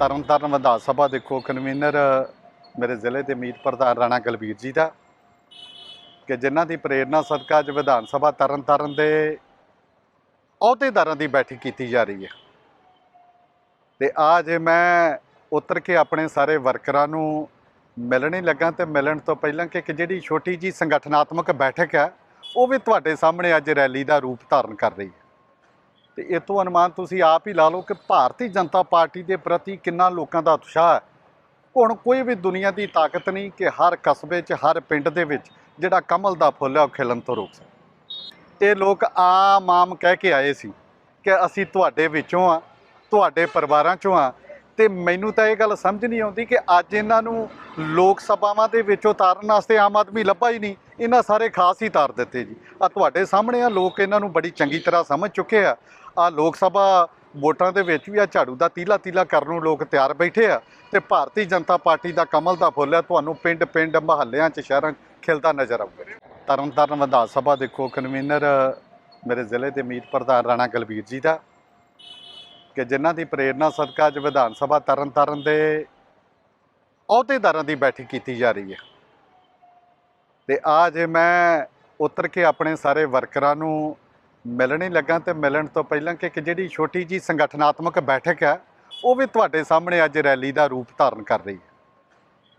ਤਰਨਤਾਰਨ ਵਿਧਾਨ ਸਭਾ ਦੇਖੋ ਕਨਵੀਨਰ ਮੇਰੇ ਜ਼ਿਲ੍ਹੇ ਦੇ ਮੀਤ ਪ੍ਰਧਾਨ ਰਾਣਾ ਗਲਬੀਰ ਜੀ ਦਾ, ਕਿ ਜਿਨ੍ਹਾਂ ਦੀ ਪ੍ਰੇਰਣਾ ਸਦਕਾ ਅੱਜ ਵਿਧਾਨ ਸਭਾ ਤਰਨਤਾਰਨ ਦੇ ਅਹੁਦੇਦਾਰਾਂ ਦੀ ਬੈਠਕ ਕੀਤੀ ਜਾ ਰਹੀ ਹੈ। ਤੇ ਅੱਜ ਮੈਂ ਉਤਰ ਕੇ ਆਪਣੇ ਸਾਰੇ ਵਰਕਰਾਂ ਨੂੰ ਮਿਲਣ ਹੀ ਲੱਗਾ ਤੇ ਮਿਲਣ ਤੋਂ ਪਹਿਲਾਂ ਕਿ ਇੱਕ ਜਿਹੜੀ ਛੋਟੀ ਜੀ ਸੰਗਠਨਾਤਮਕ ਬੈਠਕ ਹੈ, ਉਹ ਵੀ ਤੁਹਾਡੇ ਸਾਹਮਣੇ ਅੱਜ ਰੈਲੀ ਦਾ ਰੂਪ ਧਾਰਨ ਕਰ ਰਹੀ ਹੈ। ਤੇ ਇਹ ਤੋਂ ਅਨੁਮਾਨ ਤੁਸੀਂ ਆਪ ਹੀ ਲਾ ਲਓ ਕਿ ਭਾਰਤੀ ਜਨਤਾ ਪਾਰਟੀ ਦੇ ਪ੍ਰਤੀ ਕਿੰਨਾ ਲੋਕਾਂ ਦਾ ਉਤਸ਼ਾਹ ਹੈ। ਹੁਣ ਕੋਈ ਵੀ ਦੁਨੀਆ ਦੀ ਤਾਕਤ ਨਹੀਂ ਕਿ ਹਰ ਕਸਬੇ 'ਚ, ਹਰ ਪਿੰਡ ਦੇ ਵਿੱਚ ਜਿਹੜਾ ਕਮਲ ਦਾ ਫੁੱਲ ਹੈ ਉਹ ਖਿਲਣ ਤੋਂ ਰੋਕ ਸਕੇ। ਇਹ ਲੋਕ ਆਮ ਆਮ ਕਹਿ ਕੇ ਆਏ ਸੀ ਕਿ ਅਸੀਂ ਤੁਹਾਡੇ ਵਿੱਚੋਂ ਆ ਤੁਹਾਡੇ ਪਰਿਵਾਰਾਂ 'ਚੋਂ ਆ ਤੇ ਮੈਨੂੰ ਤਾਂ ਇਹ ਗੱਲ ਸਮਝ ਨਹੀਂ ਆਉਂਦੀ ਕਿ ਅੱਜ ਇਹਨਾਂ ਨੂੰ ਲੋਕ ਸਭਾਵਾਂ ਦੇ ਵਿੱਚ ਉਤਾਰਨ ਵਾਸਤੇ ਆਮ ਆਦਮੀ ਲੱਭਾ ਹੀ ਨਹੀਂ। ਇਹਨਾਂ ਸਾਰੇ ਖਾਸ ਹੀ ਤਾਰ ਦਿੱਤੇ ਜੀ। ਆ ਤੁਹਾਡੇ ਸਾਹਮਣੇ ਆ, ਲੋਕ ਇਹਨਾਂ ਨੂੰ ਬੜੀ ਚੰਗੀ ਤਰ੍ਹਾਂ ਸਮਝ ਚੁੱਕੇ ਆ। ਆ ਲੋਕ ਸਭਾ ਵੋਟਾਂ ਦੇ ਵਿੱਚ ਵੀ ਆ ਝਾੜੂ ਦਾ ਤੀਲਾ ਤੀਲਾ ਕਰਨ ਨੂੰ ਲੋਕ ਤਿਆਰ ਬੈਠੇ ਆ ਤੇ ਭਾਰਤੀ ਜਨਤਾ ਪਾਰਟੀ ਦਾ ਕਮਲ ਦਾ ਫੁੱਲ ਹੈ ਤੁਹਾਨੂੰ ਪਿੰਡ ਪਿੰਡ ਮਹੱਲਿਆਂ 'ਚ ਸ਼ਹਿਰਾਂ ਖਿਲਦਾ ਨਜ਼ਰ ਆਊਗਾ। ਤਰਨਤਾਰਨ ਵਿਧਾਨ ਸਭਾ ਦੇਖੋ ਕਨਵੀਨਰ ਮੇਰੇ ਜ਼ਿਲ੍ਹੇ ਦੇ ਮੀਤ ਪ੍ਰਧਾਨ ਰਾਣਾ ਗਲਬੀਰ ਜੀ ਦਾ। ਕਿ ਜਿਨ੍ਹਾਂ ਦੀ ਪ੍ਰੇਰਣਾ ਸਦਕਾ ਅੱਜ ਵਿਧਾਨ ਸਭਾ ਤਰਨਤਾਰਨ ਦੇ ਅਹੁਦੇਦਾਰਾਂ ਦੀ ਬੈਠਕ ਕੀਤੀ ਜਾ ਰਹੀ ਹੈ। ਤੇ ਅੱਜ ਮੈਂ ਉਤਰ ਕੇ ਆਪਣੇ ਸਾਰੇ ਵਰਕਰਾਂ ਨੂੰ ਮਿਲਣ ਹੀ ਲੱਗਾ ਤੇ ਮਿਲਣ ਤੋਂ ਪਹਿਲਾਂ ਕਿ ਇੱਕ ਜਿਹੜੀ ਛੋਟੀ ਜੀ ਸੰਗਠਨਾਤਮਕ ਬੈਠਕ ਹੈ, ਉਹ ਵੀ ਤੁਹਾਡੇ ਸਾਹਮਣੇ ਅੱਜ ਰੈਲੀ ਦਾ ਰੂਪ ਧਾਰਨ ਕਰ ਰਹੀ ਹੈ।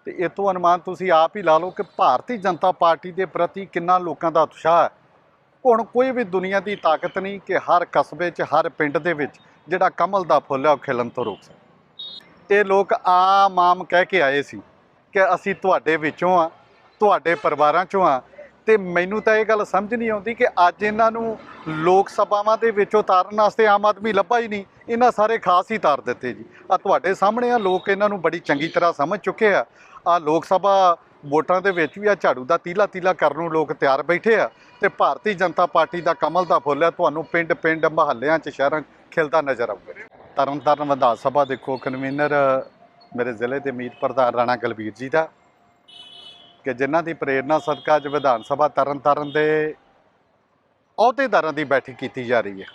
ਤੇ ਇਹ ਤੋਂ ਅਨੁਮਾਨ ਤੁਸੀਂ ਆਪ ਹੀ ਲਾ ਲਓ ਕਿ ਭਾਰਤੀ ਜਨਤਾ ਪਾਰਟੀ ਦੇ ਪ੍ਰਤੀ ਕਿੰਨਾ ਲੋਕਾਂ ਦਾ ਉਤਸ਼ਾਹ ਹੈ। ਹੁਣ ਕੋਈ ਵੀ ਦੁਨੀਆ ਦੀ ਤਾਕਤ ਨਹੀਂ ਕਿ ਹਰ ਕਸਬੇ 'ਚ, ਹਰ ਪਿੰਡ ਦੇ ਵਿੱਚ ਜਿਹੜਾ ਕਮਲ ਦਾ ਫੁੱਲ ਹੈ, ਉਹ ਖਿਲਣ ਤੋਂ ਰੋਕ ਸਕੇ। ਇਹ ਲੋਕ ਆਮ ਆਮ ਕਹਿ ਕੇ ਆਏ ਸੀ ਕਿ ਅਸੀਂ ਤੁਹਾਡੇ ਵਿੱਚੋਂ ਆ ਤੁਹਾਡੇ ਪਰਿਵਾਰਾਂ 'ਚੋਂ ਆ ਤੇ ਮੈਨੂੰ ਤਾਂ ਇਹ ਗੱਲ ਸਮਝ ਨਹੀਂ ਆਉਂਦੀ ਕਿ ਅੱਜ ਇਹਨਾਂ ਨੂੰ ਲੋਕ ਸਭਾਵਾਂ ਦੇ ਵਿੱਚ ਉਤਾਰਨ ਵਾਸਤੇ ਆਮ ਆਦਮੀ ਲੱਭਾ ਹੀ ਨਹੀਂ। ਇਹਨਾਂ ਸਾਰੇ ਖਾਸ ਹੀ ਤਾਰ ਦਿੱਤੇ ਜੀ। ਆ ਤੁਹਾਡੇ ਸਾਹਮਣੇ ਆ, ਲੋਕ ਇਹਨਾਂ ਨੂੰ ਬੜੀ ਚੰਗੀ ਤਰ੍ਹਾਂ ਸਮਝ ਚੁੱਕੇ ਆ। ਆ ਲੋਕ ਸਭਾ ਵੋਟਾਂ ਦੇ ਵਿੱਚ ਵੀ ਆ, ਝਾੜੂ ਦਾ ਤੀਲਾ ਤੀਲਾ ਕਰਨ ਨੂੰ ਲੋਕ ਤਿਆਰ ਬੈਠੇ ਆ ਤੇ ਭਾਰਤੀ ਜਨਤਾ ਪਾਰਟੀ ਦਾ ਕਮਲ ਦਾ ਫੁੱਲ ਹੈ ਤੁਹਾਨੂੰ ਪਿੰਡ ਪਿੰਡ ਮਹੱਲਿਆਂ 'ਚ ਸ਼ਹਿਰਾਂ ਖਿਲਦਾ ਨਜ਼ਰ ਆਊਗਾ। ਤਰਨਤਾਰਨ ਵਿਧਾਨ ਸਭਾ ਦੇਖੋ ਕਨਵੀਨਰ ਮੇਰੇ ਜ਼ਿਲ੍ਹੇ ਦੇ ਮੀਤ ਪ੍ਰਧਾਨ ਰਾਣਾ ਗਲਬੀਰ ਜੀ ਦਾ ਕਿ ਜਿਨ੍ਹਾਂ ਦੀ ਪ੍ਰੇਰਣਾ ਸਦਕਾ ਅੱਜ ਵਿਧਾਨ ਸਭਾ ਤਰਨਤਾਰਨ ਦੇ ਅਹੁਦੇਦਾਰਾਂ ਦੀ ਬੈਠਕ ਕੀਤੀ ਜਾ ਰਹੀ ਹੈ।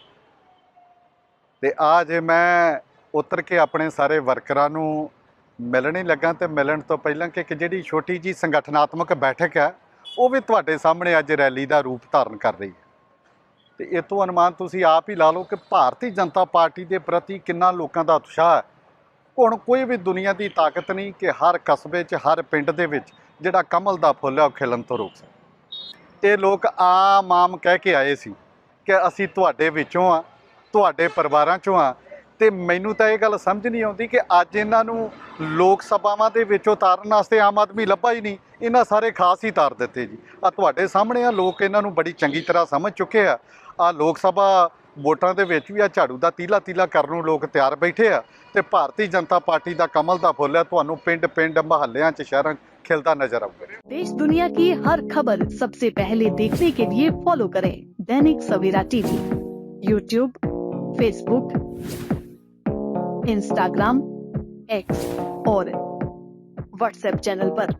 ਤੇ ਅੱਜ ਮੈਂ ਉਤਰ ਕੇ ਆਪਣੇ ਸਾਰੇ ਵਰਕਰਾਂ ਨੂੰ ਮਿਲਣ ਹੀ ਲੱਗਾ ਤੇ ਮਿਲਣ ਤੋਂ ਪਹਿਲਾਂ ਕਿ ਇੱਕ ਜਿਹੜੀ ਛੋਟੀ ਜੀ ਸੰਗਠਨਾਤਮਕ ਬੈਠਕ ਹੈ, ਉਹ ਵੀ ਤੁਹਾਡੇ ਸਾਹਮਣੇ ਅੱਜ ਰੈਲੀ ਦਾ ਰੂਪ ਧਾਰਨ ਕਰ ਰਹੀ ਹੈ। ਤੇ ਇਹ ਤੋਂ ਅਨੁਮਾਨ ਤੁਸੀਂ ਆਪ ਹੀ ਲਾ ਲਓ ਕਿ ਭਾਰਤੀ ਜਨਤਾ ਪਾਰਟੀ ਦੇ ਪ੍ਰਤੀ ਕਿੰਨਾ ਲੋਕਾਂ ਦਾ ਉਤਸ਼ਾਹ ਹੈ। ਹੁਣ ਕੋਈ ਵੀ ਦੁਨੀਆ ਦੀ ਤਾਕਤ ਨਹੀਂ ਕਿ ਹਰ ਕਸਬੇ 'ਚ, ਹਰ ਪਿੰਡ ਦੇ ਵਿੱਚ ਜਿਹੜਾ ਕਮਲ ਦਾ ਫੁੱਲ ਹੈ ਉਹ ਖਿਲਣ ਤੋਂ ਰੋਕ ਸਕੇ। ਇਹ ਲੋਕ ਆਮ ਆਮ ਕਹਿ ਕੇ ਆਏ ਸੀ ਕਿ ਅਸੀਂ ਤੁਹਾਡੇ ਵਿੱਚੋਂ ਆ, ਤੁਹਾਡੇ ਪਰਿਵਾਰਾਂ 'ਚੋਂ ਆ। ਤੇ ਮੈਨੂੰ ਤਾਂ ਇਹ ਗੱਲ ਸਮਝ ਨਹੀਂ ਆਉਂਦੀ ਕਿ ਅੱਜ ਇਹਨਾਂ ਨੂੰ ਲੋਕ ਸਭਾਵਾਂ ਦੇ ਵਿੱਚ ਉਤਾਰਨ ਵਾਸਤੇ ਆਮ ਆਦਮੀ ਲੱਭਾ ਹੀ ਨਹੀਂ। ਇਹਨਾਂ ਸਾਰੇ ਖਾਸ ਹੀ ਤਾਰ ਦਿੱਤੇ ਜੀ। ਆ ਤੁਹਾਡੇ ਸਾਹਮਣੇ ਆ, ਲੋਕ ਇਹਨਾਂ ਨੂੰ ਬੜੀ ਚੰਗੀ ਤਰ੍ਹਾਂ ਸਮਝ ਚੁੱਕੇ ਆ। ਆ ਲੋਕ ਸਭਾ ਵੋਟਾਂ ਦੇ ਵਿੱਚ ਵੀ ਆ ਝਾੜੂ ਦਾ ਤੀਲਾ ਤੀਲਾ ਕਰਨ ਨੂੰ ਲੋਕ ਤਿਆਰ ਬੈਠੇ ਆ ਤੇ ਭਾਰਤੀ ਜਨਤਾ ਪਾਰਟੀ ਦਾ ਕਮਲ ਦਾ ਫੁੱਲ ਹੈ ਤੁਹਾਨੂੰ ਪਿੰਡ ਪਿੰਡ ਮਹੱਲਿਆਂ 'ਚ ਸ਼ਹਿਰਾਂ 'ਚ ਖਿਲਦਾ ਨਜ਼ਰ ਆਊਗਾ देश दुनिया की हर खबर सबसे पहले देखने के लिए फॉलो करें Dainik Savera TV YouTube Facebook Instagram X और व्हाट्सएप चैनल पर।